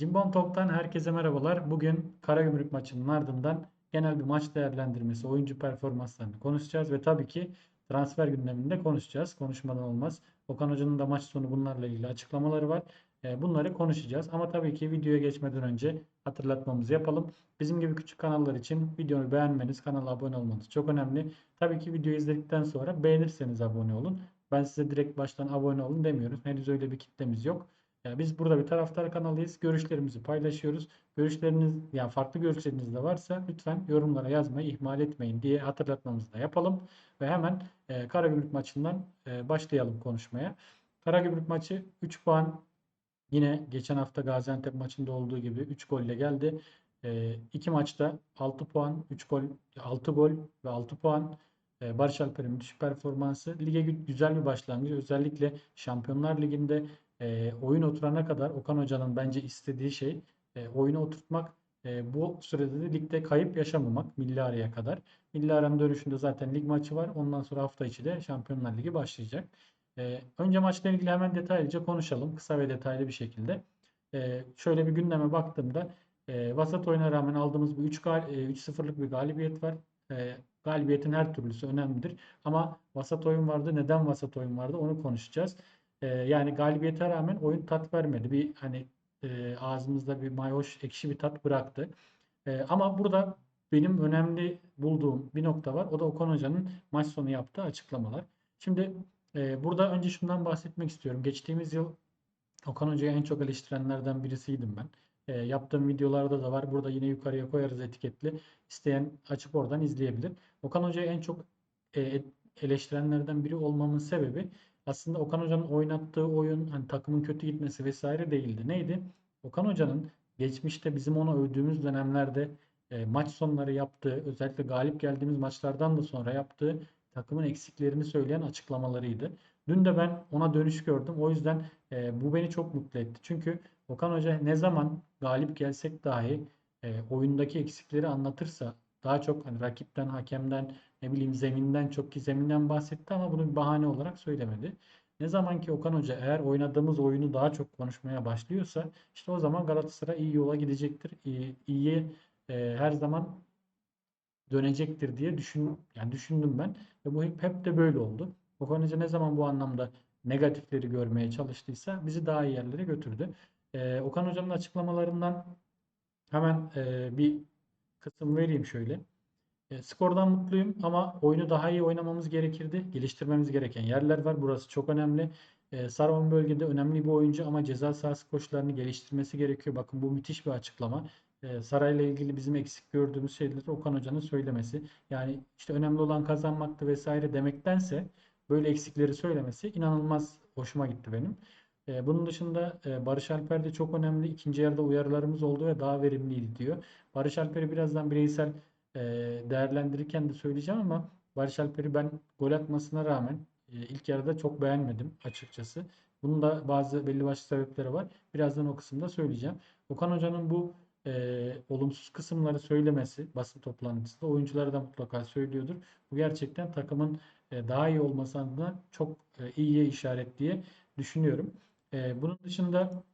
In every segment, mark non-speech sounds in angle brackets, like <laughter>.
Cimbom Talk'tan herkese merhabalar. Bugün Karagümrük maçının ardından genel bir maç değerlendirmesi, oyuncu performanslarını konuşacağız ve tabii ki transfer gündeminde konuşacağız. Konuşmadan olmaz. Okan Hoca'nın da maç sonu bunlarla ilgili açıklamaları var. E, Bunları konuşacağız. Ama tabii ki videoya geçmeden önce hatırlatmamızı yapalım. Bizim gibi küçük kanallar için videoyu beğenmeniz, kanala abone olmanız çok önemli. Tabii ki videoyu izledikten sonra beğenirseniz abone olun. Ben size direkt baştan abone olun demiyorum. Henüz öyle bir kitlemiz yok. Yani biz burada bir taraftar kanalıyız. Görüşlerimizi paylaşıyoruz. Görüşleriniz yani farklı görüşleriniz de varsa lütfen yorumlara yazmayı ihmal etmeyin diye hatırlatmamızı da yapalım. Ve hemen e, Karagümrük maçından e, başlayalım konuşmaya. Karagümrük maçı 3 puan yine geçen hafta Gaziantep maçında olduğu gibi 3 golle geldi. E, iki maçta 6 puan, 3 gol, 6 gol ve 6 puan. E, Barış Alper'in müthiş performansı. Lige gü- güzel bir başlangıç. Özellikle Şampiyonlar Ligi'nde e, oyun oturana kadar Okan Hoca'nın bence istediği şey e, oyunu oturtmak. E, bu sürede de ligde kayıp yaşamamak milli araya kadar. Milli aranın dönüşünde zaten lig maçı var. Ondan sonra hafta içi de Şampiyonlar Ligi başlayacak. E, önce maçla ilgili hemen detaylıca konuşalım. Kısa ve detaylı bir şekilde. E, şöyle bir gündeme baktığımda e, vasat oyuna rağmen aldığımız bir 3 gal e, 3-0'lık bir galibiyet var. E, galibiyetin her türlüsü önemlidir. Ama vasat oyun vardı. Neden vasat oyun vardı? Onu konuşacağız. Ee, yani galibiyete rağmen oyun tat vermedi. Bir hani e, ağzımızda bir mayoş ekşi bir tat bıraktı. Ee, ama burada benim önemli bulduğum bir nokta var. O da Okan Hoca'nın maç sonu yaptığı açıklamalar. Şimdi e, burada önce şundan bahsetmek istiyorum. Geçtiğimiz yıl Okan Hoca'yı en çok eleştirenlerden birisiydim ben. E, yaptığım videolarda da var. Burada yine yukarıya koyarız etiketli. İsteyen açıp oradan izleyebilir. Okan Hoca'yı en çok e, eleştirenlerden biri olmamın sebebi aslında Okan Hoca'nın oynattığı oyun hani takımın kötü gitmesi vesaire değildi. Neydi? Okan Hoca'nın geçmişte bizim onu övdüğümüz dönemlerde e, maç sonları yaptığı, özellikle galip geldiğimiz maçlardan da sonra yaptığı takımın eksiklerini söyleyen açıklamalarıydı. Dün de ben ona dönüş gördüm. O yüzden e, bu beni çok mutlu etti. Çünkü Okan Hoca ne zaman galip gelsek dahi e, oyundaki eksikleri anlatırsa daha çok hani rakipten, hakemden, ne bileyim zeminden çok ki zeminden bahsetti ama bunu bir bahane olarak söylemedi. Ne zaman ki Okan Hoca eğer oynadığımız oyunu daha çok konuşmaya başlıyorsa işte o zaman Galatasaray iyi yola gidecektir. İyi, iyiye e, her zaman dönecektir diye düşün yani düşündüm ben ve bu hep, hep de böyle oldu. Okan Hoca ne zaman bu anlamda negatifleri görmeye çalıştıysa bizi daha iyi yerlere götürdü. E, Okan Hoca'nın açıklamalarından hemen e, bir kısım vereyim şöyle. E, skordan mutluyum ama oyunu daha iyi oynamamız gerekirdi. Geliştirmemiz gereken yerler var. Burası çok önemli. E, Sarıvan bölgede önemli bir oyuncu ama ceza sahası koşularını geliştirmesi gerekiyor. Bakın bu müthiş bir açıklama. E, Saray'la ilgili bizim eksik gördüğümüz şeyleri Okan Hoca'nın söylemesi. Yani işte önemli olan kazanmaktı vesaire demektense böyle eksikleri söylemesi inanılmaz hoşuma gitti benim. E, bunun dışında e, Barış Alper de çok önemli. İkinci yarıda uyarılarımız oldu ve daha verimliydi diyor. Barış Alper'i birazdan bireysel e, değerlendirirken de söyleyeceğim ama Barış Alper'i ben gol atmasına rağmen e, ilk yarıda çok beğenmedim açıkçası. Bunun da bazı belli başlı sebepleri var. Birazdan o kısımda söyleyeceğim. Okan Hoca'nın bu e, olumsuz kısımları söylemesi basın toplantısında oyunculara da mutlaka söylüyordur. Bu gerçekten takımın e, daha iyi olması adına çok e, iyiye işaret diye düşünüyorum. E, bunun dışında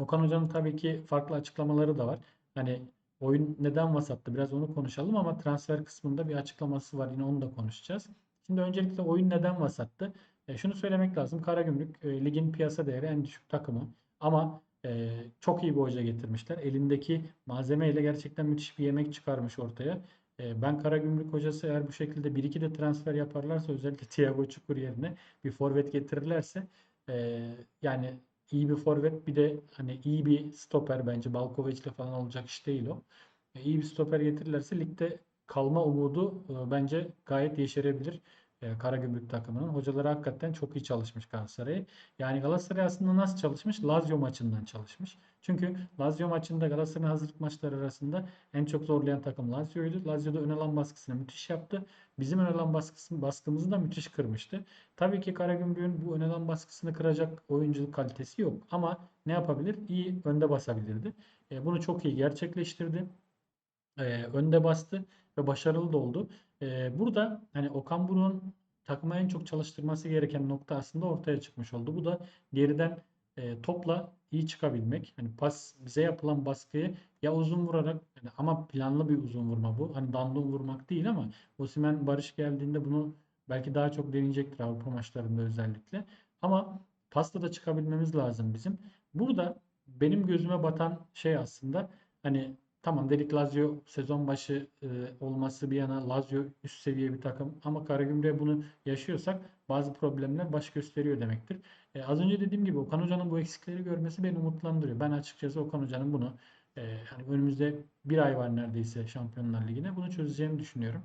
Okan Hoca'nın tabii ki farklı açıklamaları da var. Hani oyun neden vasattı biraz onu konuşalım ama transfer kısmında bir açıklaması var. Yine onu da konuşacağız. Şimdi öncelikle oyun neden vasattı? E, şunu söylemek lazım. Karagümrük e, ligin piyasa değeri en düşük takımı. Ama e, çok iyi bir hoca getirmişler. Elindeki malzemeyle gerçekten müthiş bir yemek çıkarmış ortaya. E, ben Karagümrük hocası eğer bu şekilde 1-2 de transfer yaparlarsa özellikle <laughs> Thiago Çukur yerine bir forvet getirirlerse e, yani iyi bir forvet bir de hani iyi bir stoper bence Balkovic'le falan olacak iş değil o. E, iyi bir stoper getirirlerse ligde kalma umudu e, bence gayet yeşerebilir e, Karagümrük takımının. Hocaları hakikaten çok iyi çalışmış Galatasaray'ı. Yani Galatasaray aslında nasıl çalışmış? Lazio maçından çalışmış. Çünkü Lazio maçında Galatasaray'ın hazırlık maçları arasında en çok zorlayan takım Lazio'ydu. Lazio'da ön alan baskısını müthiş yaptı. Bizim ön alan baskısı, baskımızı da müthiş kırmıştı. Tabii ki Karagümrük'ün bu ön alan baskısını kıracak oyunculuk kalitesi yok. Ama ne yapabilir? İyi önde basabilirdi. E, bunu çok iyi gerçekleştirdi. E, önde bastı ve başarılı da oldu. E, burada hani Okan Buruk'un takıma en çok çalıştırması gereken nokta aslında ortaya çıkmış oldu. Bu da geriden e, topla iyi çıkabilmek. Hani pas bize yapılan baskıyı ya uzun vurarak yani ama planlı bir uzun vurma bu. Hani dandun vurmak değil ama Osimhen Barış geldiğinde bunu belki daha çok deneyecektir Avrupa maçlarında özellikle. Ama pasta da çıkabilmemiz lazım bizim. Burada benim gözüme batan şey aslında hani tamam dedik Lazio sezon başı e, olması bir yana Lazio üst seviye bir takım ama Karagümrük'e bunu yaşıyorsak bazı problemler baş gösteriyor demektir. E, az önce dediğim gibi Okan Hoca'nın bu eksikleri görmesi beni umutlandırıyor. Ben açıkçası Okan Hoca'nın bunu e, hani önümüzde bir ay var neredeyse Şampiyonlar Ligi'ne bunu çözeceğini düşünüyorum.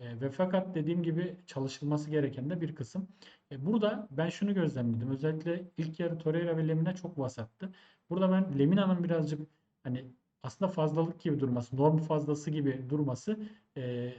E, ve fakat dediğim gibi çalışılması gereken de bir kısım. E, burada ben şunu gözlemledim. Özellikle ilk yarı Torreira ve Lemina çok vasattı. Burada ben Lemina'nın birazcık hani aslında fazlalık gibi durması, norm fazlası gibi durması e,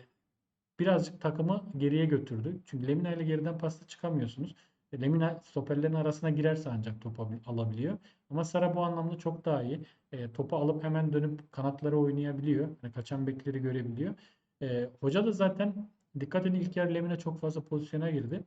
birazcık takımı geriye götürdü. Çünkü Lemina ile geriden pasta çıkamıyorsunuz. E, Lemina stoperlerin arasına girerse ancak topu alabiliyor. Ama Sara bu anlamda çok daha iyi. E, topu alıp hemen dönüp kanatlara oynayabiliyor. Yani kaçan bekleri görebiliyor. E, hoca da zaten dikkat edin ilk yarı Lemina çok fazla pozisyona girdi.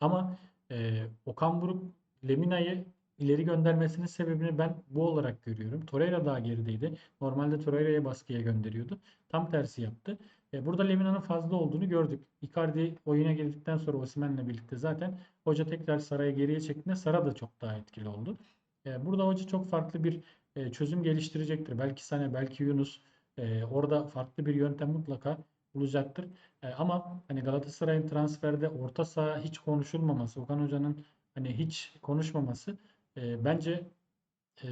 Ama e, Okan Buruk Lemina'yı ileri göndermesinin sebebini ben bu olarak görüyorum. Torreira daha gerideydi. Normalde Torreira'ya baskıya gönderiyordu. Tam tersi yaptı. E, burada Lemina'nın fazla olduğunu gördük. Icardi oyuna girdikten sonra Osimhen'le birlikte zaten hoca tekrar Sara'yı geriye çektiğinde Sara da çok daha etkili oldu. E, burada hoca çok farklı bir e, çözüm geliştirecektir. Belki Sane, belki Yunus e, orada farklı bir yöntem mutlaka bulacaktır. E, ama hani Galatasaray'ın transferde orta saha hiç konuşulmaması, Okan Hoca'nın hani hiç konuşmaması e, bence e,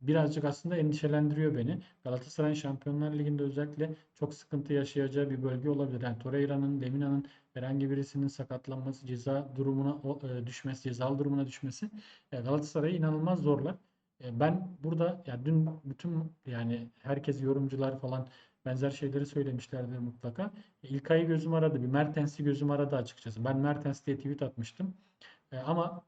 birazcık aslında endişelendiriyor beni. Galatasaray'ın Şampiyonlar Ligi'nde özellikle çok sıkıntı yaşayacağı bir bölge olabilir. Yani Torreira'nın, Lemina'nın herhangi birisinin sakatlanması, ceza durumuna e, düşmesi, cezalı durumuna düşmesi e, Galatasaray'ı inanılmaz zorlar. E, ben burada ya dün bütün yani herkes yorumcular falan benzer şeyleri söylemişlerdir mutlaka. E, İlkay'ı gözüm aradı. Bir Mertens'i gözüm aradı açıkçası. Ben Mertens diye tweet atmıştım. E, ama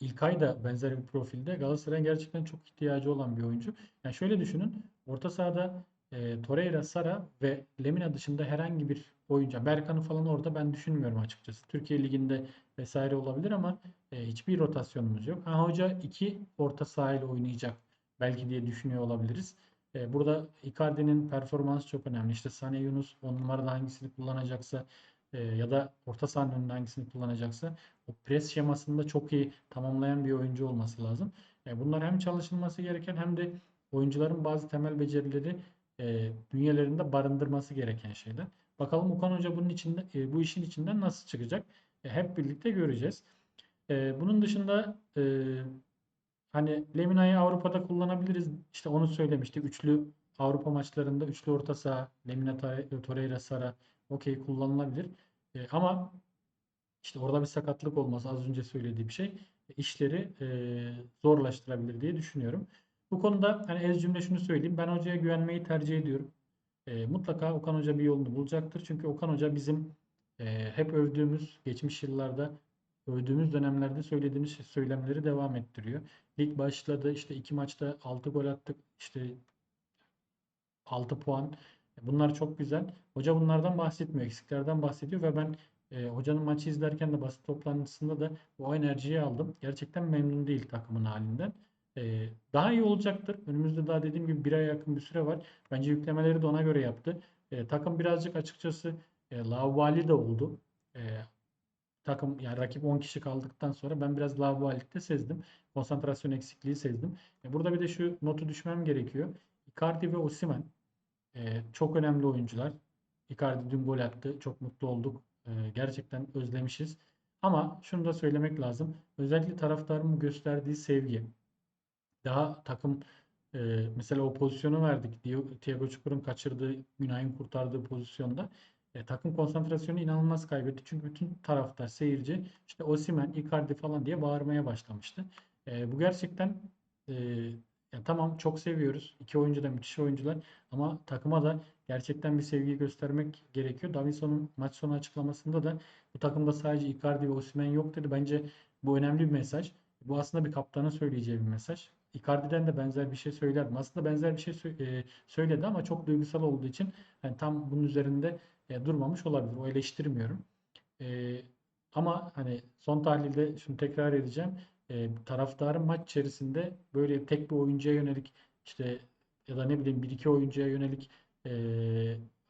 İlkay da benzer bir profilde. Galatasaray'ın gerçekten çok ihtiyacı olan bir oyuncu. Yani şöyle düşünün. Orta sahada e, Torreira, Sara ve Lemina dışında herhangi bir oyuncu. Berkan'ı falan orada ben düşünmüyorum açıkçası. Türkiye Ligi'nde vesaire olabilir ama e, hiçbir rotasyonumuz yok. Ha, hoca iki orta sahayla oynayacak belki diye düşünüyor olabiliriz. E, burada Icardi'nin performansı çok önemli. İşte Sane Yunus on numarada hangisini kullanacaksa e, ya da orta sahanın önünde hangisini kullanacaksa o pres şemasında çok iyi tamamlayan bir oyuncu olması lazım. E, bunlar hem çalışılması gereken hem de oyuncuların bazı temel becerileri e, bünyelerinde barındırması gereken şeyler. Bakalım Okan Hoca bunun içinde e, bu işin içinden nasıl çıkacak? Hep birlikte göreceğiz. Bunun dışında hani Lemina'yı Avrupa'da kullanabiliriz. İşte onu söylemiştik. Üçlü Avrupa maçlarında üçlü orta saha Lemina Torreira Sara okey kullanılabilir. E, ama işte orada bir sakatlık olması az önce söylediğim şey işleri e, zorlaştırabilir diye düşünüyorum. Bu konuda hani ez cümle şunu söyleyeyim. Ben hocaya güvenmeyi tercih ediyorum. E, mutlaka Okan Hoca bir yolunu bulacaktır. Çünkü Okan Hoca bizim e, hep övdüğümüz, geçmiş yıllarda övdüğümüz dönemlerde söylediğimiz söylemleri devam ettiriyor. Lig başladı. işte iki maçta 6 gol attık. İşte 6 puan. Bunlar çok güzel. Hoca bunlardan bahsetmiyor. Eksiklerden bahsediyor ve ben e, hocanın maçı izlerken de basın toplantısında da o enerjiyi aldım. Gerçekten memnun değil takımın halinden. E, daha iyi olacaktır. Önümüzde daha dediğim gibi bir aya yakın bir süre var. Bence yüklemeleri de ona göre yaptı. E, takım birazcık açıkçası e, lavvali de oldu. E, takım yani rakip 10 kişi kaldıktan sonra ben biraz lavvalilikte sezdim. Konsantrasyon eksikliği sezdim. E, burada bir de şu notu düşmem gerekiyor. Icardi ve Osimhen e, çok önemli oyuncular. Icardi dün gol attı. Çok mutlu olduk. E, gerçekten özlemişiz. Ama şunu da söylemek lazım. Özellikle taraftarın gösterdiği sevgi. Daha takım e, mesela o pozisyonu verdik. Thiago Çukur'un kaçırdığı, Günay'ın kurtardığı pozisyonda e, takım konsantrasyonu inanılmaz kaybetti. Çünkü bütün taraftar, seyirci işte Osimhen, Icardi falan diye bağırmaya başlamıştı. E, bu gerçekten e, yani tamam çok seviyoruz. İki oyuncu da müthiş oyuncular ama takıma da gerçekten bir sevgi göstermek gerekiyor. Davinson'un maç sonu açıklamasında da bu takımda sadece Icardi ve Osimhen yok dedi. Bence bu önemli bir mesaj. Bu aslında bir kaptanın söyleyeceği bir mesaj. Icardi'den de benzer bir şey söylerdim. Aslında benzer bir şey e, söyledi ama çok duygusal olduğu için yani tam bunun üzerinde e, durmamış olabilir. O eleştirmiyorum. E, ama hani son tahlilde şunu tekrar edeceğim. E, taraftarın maç içerisinde böyle tek bir oyuncuya yönelik işte ya da ne bileyim bir iki oyuncuya yönelik e,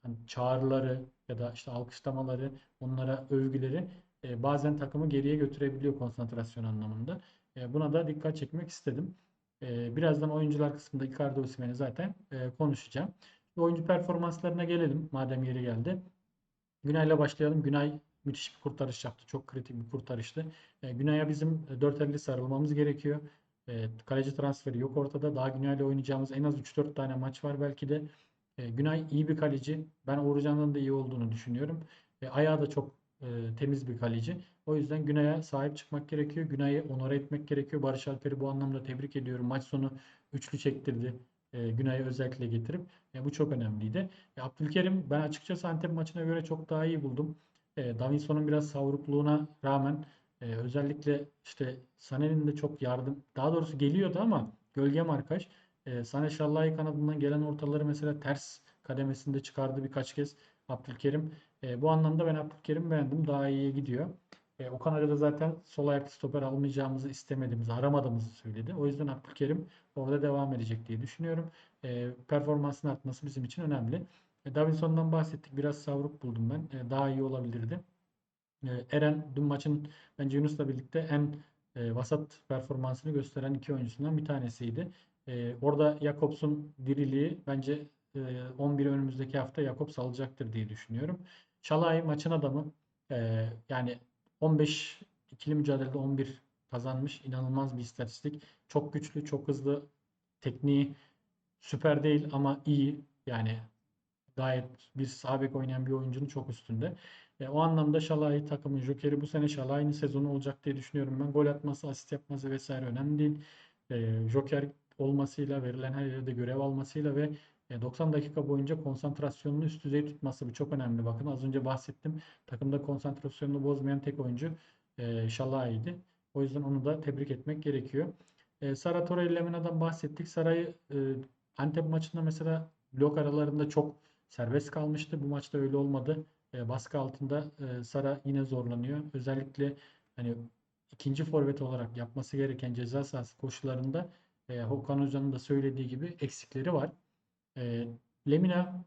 hani çağrıları ya da işte alkışlamaları, onlara övgüleri e, bazen takımı geriye götürebiliyor konsantrasyon anlamında. E, buna da dikkat çekmek istedim. E, birazdan oyuncular kısmında Icardi Osimhen'i zaten e, konuşacağım. Oyuncu performanslarına gelelim madem yeri geldi. Günay'la başlayalım. Günay müthiş bir kurtarış yaptı. Çok kritik bir kurtarıştı. E, Günay'a bizim 4.50 sarılmamız gerekiyor. E, kaleci transferi yok ortada. Daha Günay'la oynayacağımız en az 3-4 tane maç var belki de. E, Günay iyi bir kaleci. Ben Uğurcan'dan da iyi olduğunu düşünüyorum. E, ayağı da çok e, temiz bir kaleci. O yüzden Günay'a sahip çıkmak gerekiyor. Günay'ı onore etmek gerekiyor. Barış Alper'i bu anlamda tebrik ediyorum. Maç sonu üçlü çektirdi. E, Günay'ı özellikle getirip. E, bu çok önemliydi. E, Abdülkerim ben açıkçası Antep maçına göre çok daha iyi buldum. E, Davinson'un biraz savrukluğuna rağmen e, özellikle işte Sané'nin de çok yardım daha doğrusu geliyordu ama gölge markaj. E, Sané Şallay kanadından gelen ortaları mesela ters kademesinde çıkardı birkaç kez Abdülkerim. E, bu anlamda ben Abdülkerim'i beğendim. Daha iyiye gidiyor. E, Okan Hoca da zaten sol ayaklı stoper almayacağımızı istemediğimizi, aramadığımızı söyledi. O yüzden Abdülkerim orada devam edecek diye düşünüyorum. E, performansın artması bizim için önemli. E, Davinson'dan bahsettik. Biraz savruk buldum ben. E, daha iyi olabilirdi. E, Eren dün maçın bence Yunus'la birlikte en e, vasat performansını gösteren iki oyuncusundan bir tanesiydi. Orada Jakobs'un diriliği bence e, 11 önümüzdeki hafta Jakobs alacaktır diye düşünüyorum. Şalay maçın adamı. Yani 15 ikili mücadelede 11 kazanmış. İnanılmaz bir istatistik. Çok güçlü, çok hızlı. Tekniği süper değil ama iyi. Yani gayet bir sağ bek oynayan bir oyuncunun çok üstünde. E, o anlamda Şalay takımın jokeri bu sene Şalay'ın sezonu olacak diye düşünüyorum ben. Gol atması, asist yapması vesaire önemli değil. E, joker olmasıyla, verilen her yerde görev almasıyla ve 90 dakika boyunca konsantrasyonunu üst düzey tutması bu çok önemli. Bakın az önce bahsettim. Takımda konsantrasyonunu bozmayan tek oyuncu e, Şalai'ydi. O yüzden onu da tebrik etmek gerekiyor. E, Sara Torreira bahsettik. Saray'ı e, Antep maçında mesela blok aralarında çok serbest kalmıştı. Bu maçta öyle olmadı. E, baskı altında e, Sara yine zorlanıyor. Özellikle hani ikinci forvet olarak yapması gereken ceza sahası koşularında e, Okan Hoca'nın da söylediği gibi eksikleri var. E, Lemina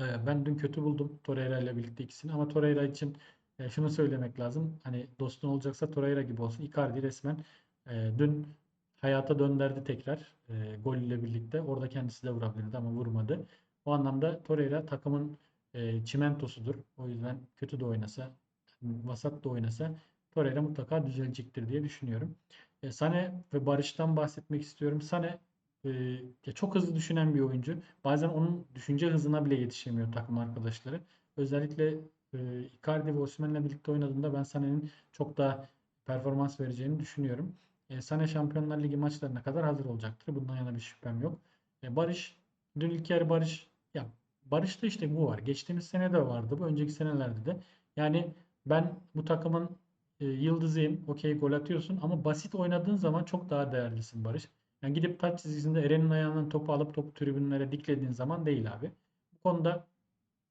e, ben dün kötü buldum Torreira ile birlikte ikisini ama Torreira için e, şunu söylemek lazım. Hani dostun olacaksa Torreira gibi olsun. Icardi resmen e, dün hayata döndürdü tekrar e, gol ile birlikte. Orada kendisi de vurabilirdi ama vurmadı. O anlamda Torreira takımın e, çimentosudur. O yüzden kötü de oynasa, vasat da oynasa Torreira mutlaka düzelecektir diye düşünüyorum. E, Sane ve Barış'tan bahsetmek istiyorum. Sane e, çok hızlı düşünen bir oyuncu. Bazen onun düşünce hızına bile yetişemiyor takım arkadaşları. Özellikle e, Icardi ve Osimhen'le birlikte oynadığında ben Sané'nin çok daha performans vereceğini düşünüyorum. E, Sané Şampiyonlar Ligi maçlarına kadar hazır olacaktır. Bundan yana bir şüphem yok. E, Barış, dün ilk yarı Barış, Barış'ta işte bu var. Geçtiğimiz sene de vardı. Bu önceki senelerde de. Yani ben bu takımın e, yıldızıyım. Okey gol atıyorsun ama basit oynadığın zaman çok daha değerlisin Barış. Yani gidip taç çizgisinde Eren'in ayağından topu alıp topu tribünlere diklediğin zaman değil abi. Bu konuda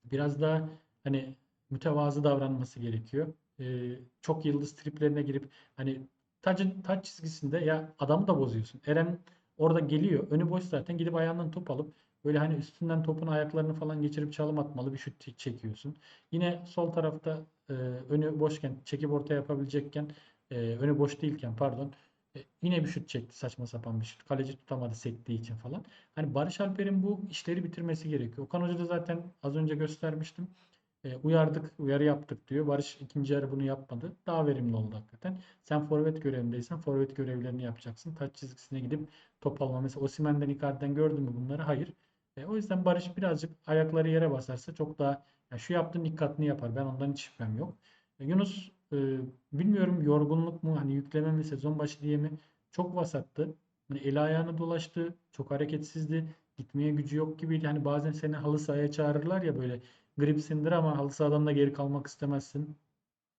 biraz daha hani mütevazı davranması gerekiyor. Ee, çok yıldız triplerine girip hani tacın taç çizgisinde ya adamı da bozuyorsun. Eren orada geliyor. Önü boş zaten. Gidip ayağından top alıp böyle hani üstünden topun ayaklarını falan geçirip çalım atmalı bir şut çekiyorsun. Yine sol tarafta e, önü boşken çekip orta yapabilecekken e, önü boş değilken pardon e, yine bir şut çekti saçma sapan bir şut. Kaleci tutamadı sektiği için falan. Hani Barış Alper'in bu işleri bitirmesi gerekiyor. Okan Hoca da zaten az önce göstermiştim. E, uyardık, uyarı yaptık diyor. Barış ikinci yarı bunu yapmadı. Daha verimli oldu hakikaten. Sen forvet görevindeysen forvet görevlerini yapacaksın. Taç çizgisine gidip top alma. Mesela Osimhen'den, Icardi'den gördün mü bunları? Hayır. E, o yüzden Barış birazcık ayakları yere basarsa çok daha yani şu yaptığın dikkatini yapar. Ben ondan hiç şüphem yok. E, Yunus e, bilmiyorum yorgunluk mu hani yükleme mi sezon başı diye mi çok vasattı. Hani eli ayağına dolaştı. Çok hareketsizdi. Gitmeye gücü yok gibiydi. Hani bazen seni halı sahaya çağırırlar ya böyle gripsindir ama halı sahadan da geri kalmak istemezsin.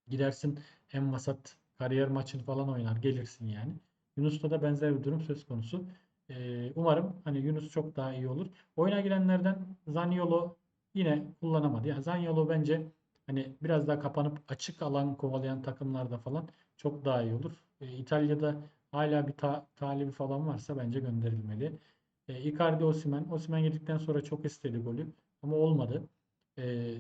Gidersin en vasat kariyer maçını falan oynar gelirsin yani. Yunus'ta da benzer bir durum söz konusu. Ee, umarım hani Yunus çok daha iyi olur. Oyuna girenlerden Zaniolo yine kullanamadı. Yani Zaniolo bence hani biraz daha kapanıp açık alan kovalayan takımlarda falan çok daha iyi olur. E, İtalya'da hala bir ta- talibi falan varsa bence gönderilmeli. E, Icardi, Osimhen. Osimhen yedikten sonra çok istedi golü ama olmadı. E,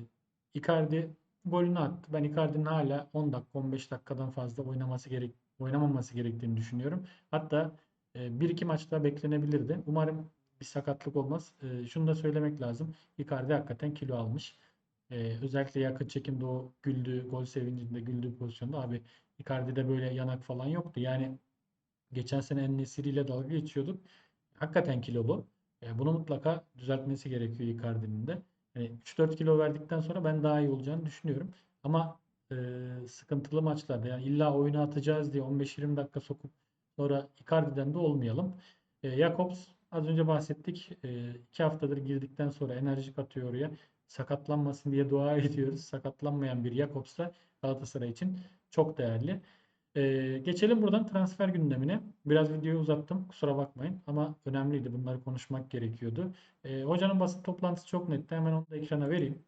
Icardi golünü attı. Ben Icardi'nin hala 10 dakika 15 dakikadan fazla oynaması gerek oynamaması gerektiğini düşünüyorum. Hatta bir iki maç daha beklenebilirdi. Umarım bir sakatlık olmaz. E, şunu da söylemek lazım. Icardi hakikaten kilo almış. E, özellikle yakın çekimde o güldüğü, gol sevincinde güldüğü pozisyonda abi Icardi'de böyle yanak falan yoktu. Yani geçen sene En-Nesyri ile dalga geçiyorduk. Hakikaten kilolu. Bunu mutlaka düzeltmesi gerekiyor Icardi'nin de. Yani 3-4 kilo verdikten sonra ben daha iyi olacağını düşünüyorum. Ama e, sıkıntılı maçlarda yani illa oyunu atacağız diye 15-20 dakika sokup sonra Icardi'den de olmayalım. E, Jakobs az önce bahsettik. 2 haftadır girdikten sonra enerjik atıyor oraya. Sakatlanmasın diye dua <laughs> ediyoruz. Sakatlanmayan bir Jakobs da Galatasaray için çok değerli. Ee, geçelim buradan transfer gündemine. Biraz videoyu uzattım. Kusura bakmayın. Ama önemliydi. Bunları konuşmak gerekiyordu. Ee, hocanın basın toplantısı çok netti. Hemen onu da ekrana vereyim.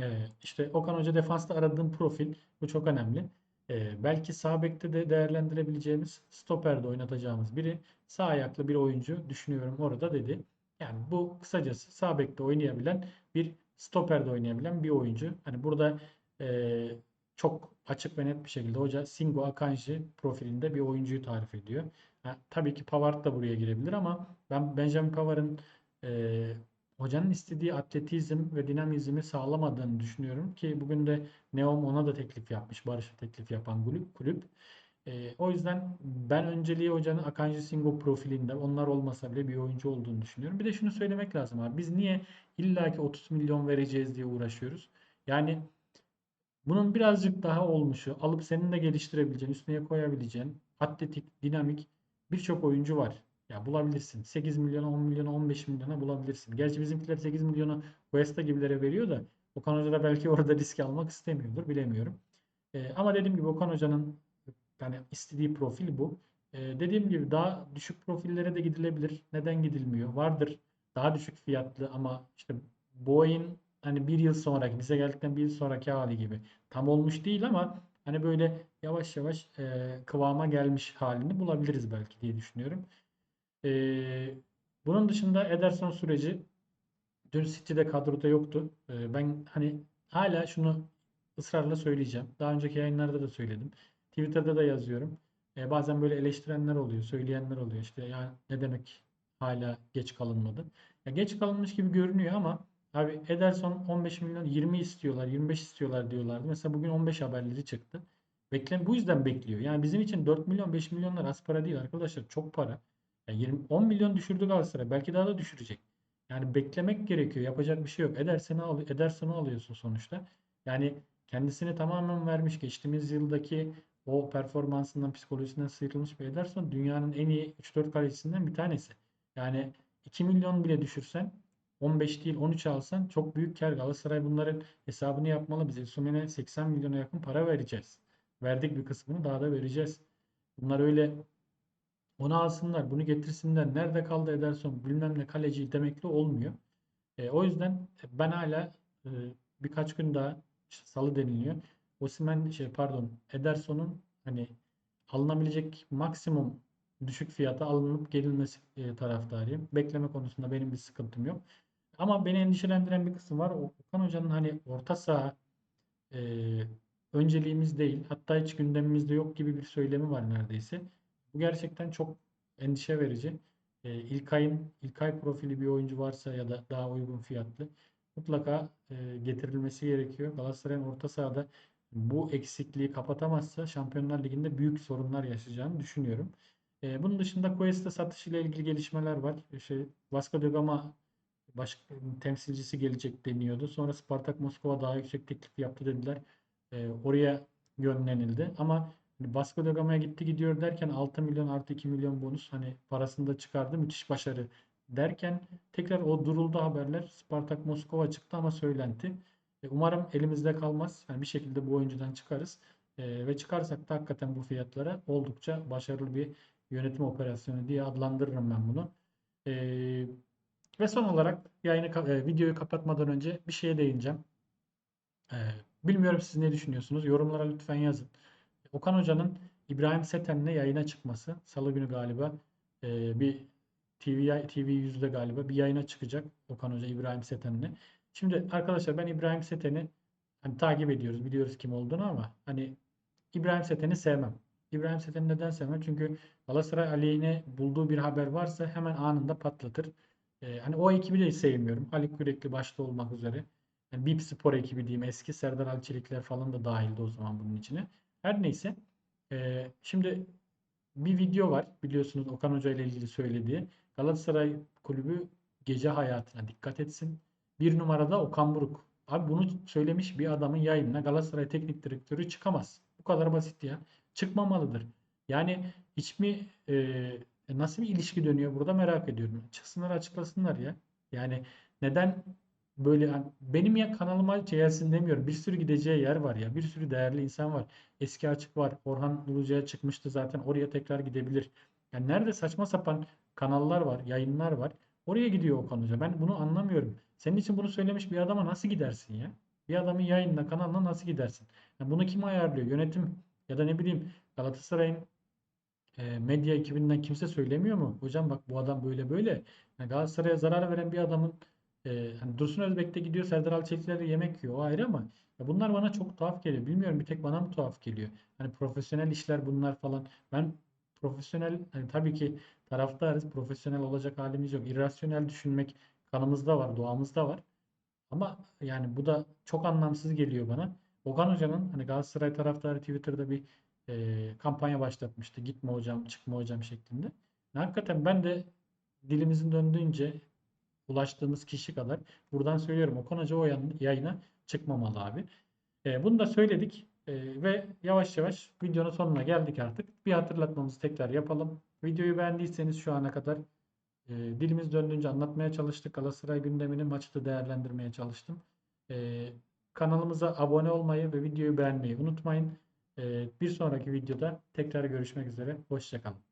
Ee, işte Okan Hoca defansta aradığım profil. Bu çok önemli. Ee, belki sağ bekte de değerlendirebileceğimiz, stoperde oynatacağımız biri. Sağ ayaklı bir oyuncu düşünüyorum orada dedi. Yani bu kısacası sağ bekte oynayabilen bir stoperde oynayabilen bir oyuncu. Hani burada e, çok açık ve net bir şekilde hoca Singo Akanji profilinde bir oyuncuyu tarif ediyor. Ha, tabii ki Pavard da buraya girebilir ama ben Benjamin Pavard'ın e, hocanın istediği atletizm ve dinamizmi sağlamadığını düşünüyorum ki bugün de Neom ona da teklif yapmış. Barış'a teklif yapan kulüp. kulüp. E, o yüzden ben önceliği hocanın Akanji Singo profilinde onlar olmasa bile bir oyuncu olduğunu düşünüyorum. Bir de şunu söylemek lazım abi. Biz niye illaki 30 milyon vereceğiz diye uğraşıyoruz? Yani bunun birazcık daha olmuşu, alıp senin de geliştirebileceğin, üstüne koyabileceğin, atletik, dinamik birçok oyuncu var. Ya bulabilirsin. 8 milyona, 10 milyona, 15 milyona bulabilirsin. Gerçi bizimkiler 8 milyonu Cuesta gibilere veriyor da Okan Hoca da belki <laughs> orada risk almak istemiyordur. Bilemiyorum. Ee, ama dediğim gibi Okan Hoca'nın yani istediği profil bu. Ee, dediğim gibi daha düşük profillere de gidilebilir. Neden gidilmiyor? Vardır daha düşük fiyatlı ama işte Boeing hani bir yıl sonraki bize geldikten bir yıl sonraki hali gibi tam olmuş değil ama hani böyle yavaş yavaş e, kıvama gelmiş halini bulabiliriz belki diye düşünüyorum. E, bunun dışında Ederson süreci dün City'de kadroda yoktu. E, ben hani hala şunu ısrarla söyleyeceğim. Daha önceki yayınlarda da söyledim. Twitter'da da yazıyorum. E, bazen böyle eleştirenler oluyor, söyleyenler oluyor. İşte ya ne demek hala geç kalınmadı. Ya geç kalınmış gibi görünüyor ama Abi Ederson 15 milyon 20 istiyorlar 25 istiyorlar diyorlardı. Mesela bugün 15 haberleri çıktı. Beklen bu yüzden bekliyor. Yani bizim için 4 milyon 5 milyonlar az para değil arkadaşlar. Çok para. Yani 20, 10 milyon düşürdü Galatasaray. Belki daha da düşürecek. Yani beklemek gerekiyor. Yapacak bir şey yok. Ederson'u al, Ederson'u alıyorsun sonuçta. Yani kendisini tamamen vermiş. Geçtiğimiz yıldaki o performansından, psikolojisinden sıyrılmış bir Ederson dünyanın en iyi 3-4 kalecisinden bir tanesi. Yani 2 milyon bile düşürsen 15 değil 13 alsan çok büyük kar. Galatasaray bunların hesabını yapmalı. Biz Osimhen'e 80 milyona yakın para vereceğiz. Verdik bir kısmını daha da vereceğiz. Bunlar öyle onu alsınlar, bunu getirsinler. Nerede kaldı Ederson bilmem ne kaleci demekle olmuyor. E, o yüzden ben hala e, birkaç gün daha işte salı deniliyor. Osimhen şey pardon Ederson'un hani alınabilecek maksimum düşük fiyata alınıp gelinmesi e, taraftarıyım. Bekleme konusunda benim bir sıkıntım yok. Ama beni endişelendiren bir kısım var. Okan Hoca'nın hani orta saha e, önceliğimiz değil. Hatta hiç gündemimizde yok gibi bir söylemi var neredeyse. Gerçekten çok endişe verici. E, İlkay'ın İlkay profili bir oyuncu varsa ya da daha uygun fiyatlı mutlaka e, getirilmesi gerekiyor. Galatasaray'ın orta sahada bu eksikliği kapatamazsa Şampiyonlar Ligi'nde büyük sorunlar yaşayacağını düşünüyorum. E, bunun dışında Cuesta satışıyla ilgili gelişmeler var. İşte Vasco da Gama baş temsilcisi gelecek deniyordu. Sonra Spartak Moskova daha yüksek teklif yaptı dediler. E, oraya yönlenildi. Ama hani Vasco da Gama'ya gitti gidiyor derken 6 milyon artı 2 milyon bonus hani parasını da çıkardı. Müthiş başarı derken tekrar o duruldu haberler. Spartak Moskova çıktı ama söylenti. E, umarım elimizde kalmaz. Yani bir şekilde bu oyuncudan çıkarız. E, ve çıkarsak da hakikaten bu fiyatlara oldukça başarılı bir yönetim operasyonu diye adlandırırım ben bunu. E, ve son olarak yayını e, videoyu kapatmadan önce bir şeye değineceğim. E, bilmiyorum siz ne düşünüyorsunuz? Yorumlara lütfen yazın. Okan Hoca'nın İbrahim Seten'le yayına çıkması. Salı günü galiba e, bir TV, TV yüzde galiba bir yayına çıkacak Okan Hoca İbrahim Seten'le. Şimdi arkadaşlar ben İbrahim Seten'i hani takip ediyoruz. Biliyoruz kim olduğunu ama hani İbrahim Seten'i sevmem. İbrahim Seten'i neden sevmem? Çünkü Galatasaray aleyhine bulduğu bir haber varsa hemen anında patlatır. Ee, hani o ekibi de sevmiyorum. Haluk Yürekli başta olmak üzere. Yani Bip Spor ekibi diyeyim. Eski Serdar Alçelikler falan da dahildi o zaman bunun içine. Her neyse. Ee, şimdi bir video var. Biliyorsunuz Okan Hoca ile ilgili söylediği. Galatasaray kulübü gece hayatına dikkat etsin. Bir numarada Okan Buruk. Abi bunu söylemiş bir adamın yayınına Galatasaray Teknik Direktörü çıkamaz. Bu kadar basit ya. Çıkmamalıdır. Yani hiç mi e, nasıl bir ilişki dönüyor burada merak ediyorum. Çıksınlar açıklasınlar ya. Yani neden böyle hani benim ya kanalıma gelsin demiyorum. Bir sürü gideceği yer var ya. Bir sürü değerli insan var. Eski açık var. Orhan Ulucu'ya çıkmıştı zaten. Oraya tekrar gidebilir. Yani nerede saçma sapan kanallar var, yayınlar var. Oraya gidiyor Okan Hoca. Ben bunu anlamıyorum. Senin için bunu söylemiş bir adama nasıl gidersin ya? Bir adamın yayınına, kanalına nasıl gidersin? Yani bunu kim ayarlıyor? Yönetim ya da ne bileyim Galatasaray'ın e, medya ekibinden kimse söylemiyor mu? Hocam bak bu adam böyle böyle. Yani Galatasaray'a zarar veren bir adamın e, hani Dursun Özbek de gidiyor Serdar Alçelikler'le yemek yiyor. O ayrı ama ya bunlar bana çok tuhaf geliyor. Bilmiyorum bir tek bana mı tuhaf geliyor? Hani profesyonel işler bunlar falan. Ben profesyonel hani tabii ki taraftarız. Profesyonel olacak halimiz yok. İrrasyonel düşünmek kanımızda var, doğamızda var. Ama yani bu da çok anlamsız geliyor bana. Okan Hoca'nın hani Galatasaray taraftarı Twitter'da bir e, kampanya başlatmıştı. Gitme hocam, çıkma hocam şeklinde. Hakikaten ben de dilimizin döndüğünce ulaştığımız kişi kadar buradan söylüyorum. Okan Hoca o yayına çıkmamalı abi. E, bunu da söyledik E, ve yavaş yavaş videonun sonuna geldik artık. Bir hatırlatmamızı tekrar yapalım. Videoyu beğendiyseniz şu ana kadar e, dilimiz döndüğünce anlatmaya çalıştık. Galatasaray gündemini maçı da değerlendirmeye çalıştım. E, kanalımıza abone olmayı ve videoyu beğenmeyi unutmayın. E, bir sonraki videoda tekrar görüşmek üzere. Hoşçakalın.